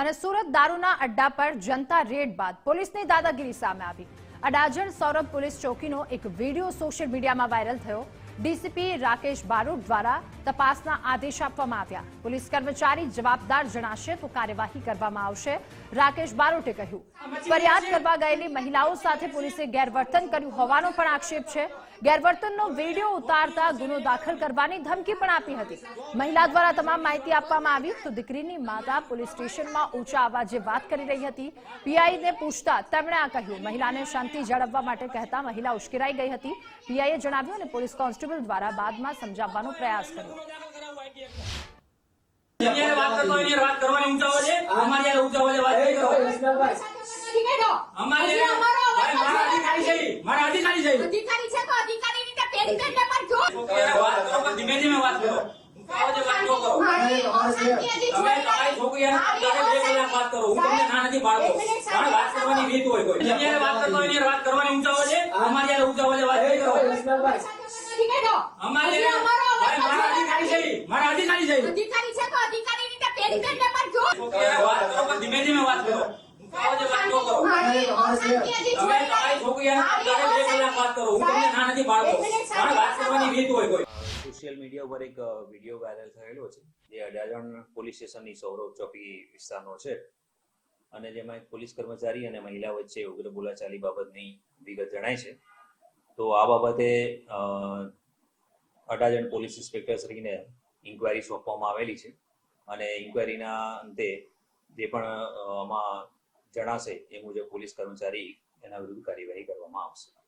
અને સુરત દારૂના અડ્ડા પર જનતા રેડ બાદ પોલીસની દાદાગીરી સામે આવી. અડાજણ સૌરભ પોલીસ ચોકીનો એક વીડિયો સોશિયલ મીડિયામાં વાયરલ થયો. ડીસીપી રાકેશ બારોટ દ્વારા તપાસના આદેશ આપવામાં આવ્યા. પોલીસ કર્મચારી જવાબદાર જણાશે તો કાર્યવાહી કરવામાં આવશે. રાકેશ બારોટે કહ્યું. ફરિયાદ કરવા ગયેલી મહિલાઓ સાથે પોલીસે ગેરવર્તન કર્યું હોવાનો પણ આક્ષેપ છે. ગેરવર્તનનો વીડિયો ઉતારતા ગુનો દાખલ કરવાની ધમકી પણ આપી હતી. મહિલા દ્વારા તમામ માહિતી આપવામાં આવી તો દીકરીની માતા પોલીસ સ્ટેશનમાં ઊંચા અવાજે વાત કરી રહી હતી. પીઆઈને પૂછતા તેમણે આ કહ્યું. મહિલાને શાંતિ જાળવવા માટે કહેતા મહિલા ઉશ્કેરાઈ ગઈ હતી. પીઆઈએ જણાવ્યું અને પોલીસ કોન્સ્ટેબલ દ્વારા બાદમાં સમજાવવાનો પ્રયાસ કર્યો. વાત કરવાની રીતે કરવાની હોય કોઈ. વાત હોય વાત કરવાની ઊંચા અવાજે અમારી યાર ઊંચા અવાજે વાત નહીં કરો અમારી મારા અધિકારી છે અધિકારી. છે ઈ. અધિકારી છે તો અધિકારી રીતે પેરી કરીને પણ જો વાત કરો ધીમે ધીમે વાત કરો. ઊંચા અવાજે વાત ન કરો. મારી અશાંતિ હજી તમે જોઈ તમારી છોકરી યાર તારે બે કલાક વાત કરો. હું તમને ના નથી પાડતો. પણ વાત કરવાની રીત હોય કોઈ. સોશિયલ મીડિયા ઉપર એક વીડિયો વાયરલ થયેલો છે જે અડાજણ પોલીસ સ્ટેશનની સૌરભ ચોકી વિસ્તારનો છે. અને જેમાં એક પોલીસ કર્મચારી અને મહિલા વચ્ચે ઉગ્ર બોલાચાલી બાબતની વિગત જણાય છે. તો આ બાબતે અ, અડાજણ પોલીસ ઇન્સ્પેક્ટર શ્રીને ઇન્કવાયરી સોંપવામાં આવેલી છે. અને ઇન્કવાયરીના અંતે જે પણ આમાં જણાશે એ મુજબ પોલીસ કર્મચારી એના વિરુદ્ધ કાર્યવાહી કરવામાં આવશે.